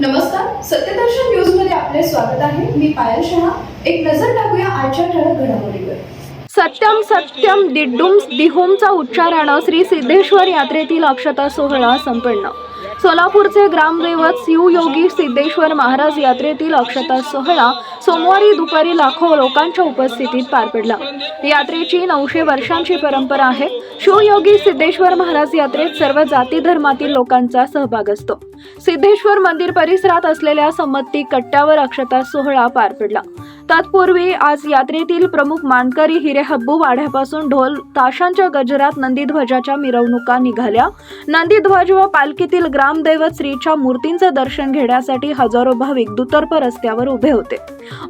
नमस्कार सत्यदर्शन न्यूजमध्ये आपले स्वागत आहे. मी पायल शहा. एक नजर टाकूया आजच्या ठळक घडामोडीवर. सत्यम सत्यम दिड्डुम दिहोमचा उच्चारानं श्री सिद्धेश्वर यात्रेतील अक्षता सोहळा संपन्न. सोलापूरचे ग्रामदैवत शिवयोगी सिद्धेश्वर महाराज यात्रेतील अक्षता सोहळा सोमवारी दुपारी लाखो लोकांच्या उपस्थितीत पार पडला. यात्रेची नऊशे वर्षांची परंपरा आहे. शिवयोगी सिद्धेश्वर महाराज यात्रेत सर्व जाती धर्मातील लोकांचा सहभाग असतो. सिद्धेश्वर मंदिर परिसरात असलेल्या संमती कट्ट्यावर अक्षता सोहळा पार पडला. तत्पूर्वी आज यात्रेतील प्रमुख मानकरी हिरेहब्बू वाड्यापासून ढोल ताशांच्या गजरात नंदीध्वजाच्या मिरवणुका निघाल्या. नंदीध्वज व पालखीतील ग्रामदैवत श्रीच्या मूर्तींचं दर्शन घेण्यासाठी हजारो भाविक दुतर्फ रस्त्यावर उभे होते.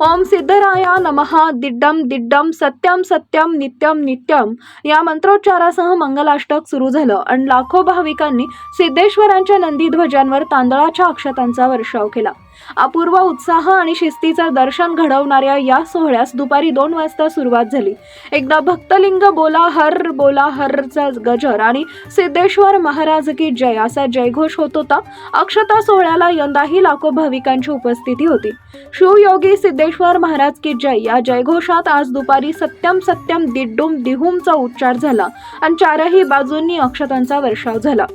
ओम सिद्धराया नमहा दिड्डम दिड्डम सत्यम सत्यम नित्यम नित्यम या मंत्रोच्चारासह मंगलाष्टक सुरू झालं आणि लाखो भाविकांनी सिद्धेश्वरांच्या नंदीध्वजांवर तांदळाच्या अक्षतांचा वर्षाव केला. अपूर्व उत्साह आणि शिस्तीचं दर्शन घडवणाऱ्या या सोहळ्यास दुपारी दोन वाजता सुरुवात झाली. एकदा भक्तलिंग बोला हर बोला हरचा गजर आणि सिद्धेश्वर महाराज की जय असा जयघोष होत होता. अक्षता सोहळ्याला यंदाही लाखो भाविकांची उपस्थिती होती. शिवयोगी सिद्धेश्वर महाराज की जय या जयघोषात आज दुपारी सत्यम सत्यम दिड्डुम दिहुमचा उच्चार झाला आणि चारही बाजूंनी अक्षतांचा वर्षाव झाला.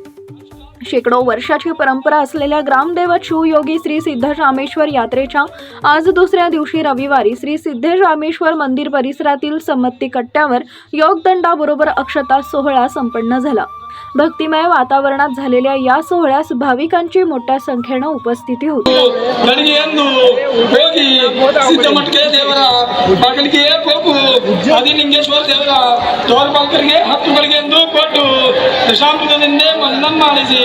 शेकडो वर्षाची परंपरा असलेल्या ग्रामदेवत शिवयोगी श्री सिद्ध रामेश्वर यात्रेच्या आज दुसऱ्या दिवशी रविवारी श्री सिद्धेश रामेश्वर मंदिर परिसरातील संमती कट्ट्यावर योगदंडाबरोबर अक्षता सोहळा संपन्न झाला. भक्तिमय वातावरणात झालेल्या या सोहळ्यास भाविकांची मोठ्या संख्येनं उपस्थिती होती. ದಶಾಮೃತದಿಂದ ಮನನ ಮಾಡಿಸಿ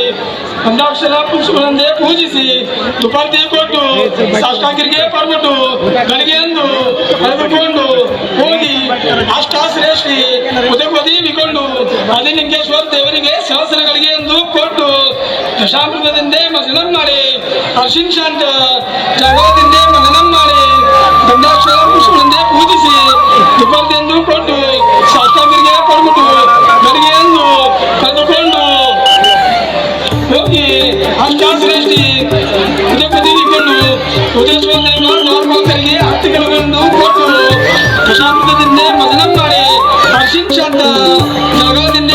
ಒಂದಾಕ್ಷರ ಪುರುಷಗಳಂದೇ ಪೂಜಿಸಿ ತುಪಾರ್ತಿ ಕೊಟ್ಟು, ಸಾಷ್ಟಾಂಗರಿಗೆ ಪರ್ಬಿಟ್ಟು ಗಳಿಗೆಯಂದು ಕಳೆದುಕೊಂಡು ಹೋಗಿ ಅಷ್ಟಾಶ್ರೇಷ್ಠಿ ಉದಗೋದಿ ಬಿಕೊಂಡು ಆದಿಲಿಂಗೇಶ್ವರ ದೇವರಿಗೆ ಸಹಸ್ರಗಳಿಗೆ ಎಂದು ಕೊಟ್ಟು ದಶಾಮೃತದಿಂದ ಮನನ ಮಾಡಿ, ಅರ್ಶಿನ್ ಶಾಂತ ಜಾಗರದಿಂದ ಮನನ ಮಾಡಿ ಗಂಗಾಶ್ವರ ಪುಷ್ಪಗಳಿಂದ ಪೂಜಿಸಿ ತುಪ್ಪದಿಂದ ಕೊಟ್ಟು ರಾಷ್ಟ್ರಾಭಿವೃದ್ಧಿ ಉದಕದಿಕೊಂಡು ಉದ್ದೇಶವನ್ನು ನೋಡ್ಬೇಕಾಗಿ ಆರ್ಥಿಕಗಳನ್ನು ಕೊಟ್ಟು ಪ್ರಶಾಂತದಿಂದ ಮೊದಲ ಮಾಡಿ ಹರ್ಷಿಂಶದ ಜಗದಿಂದ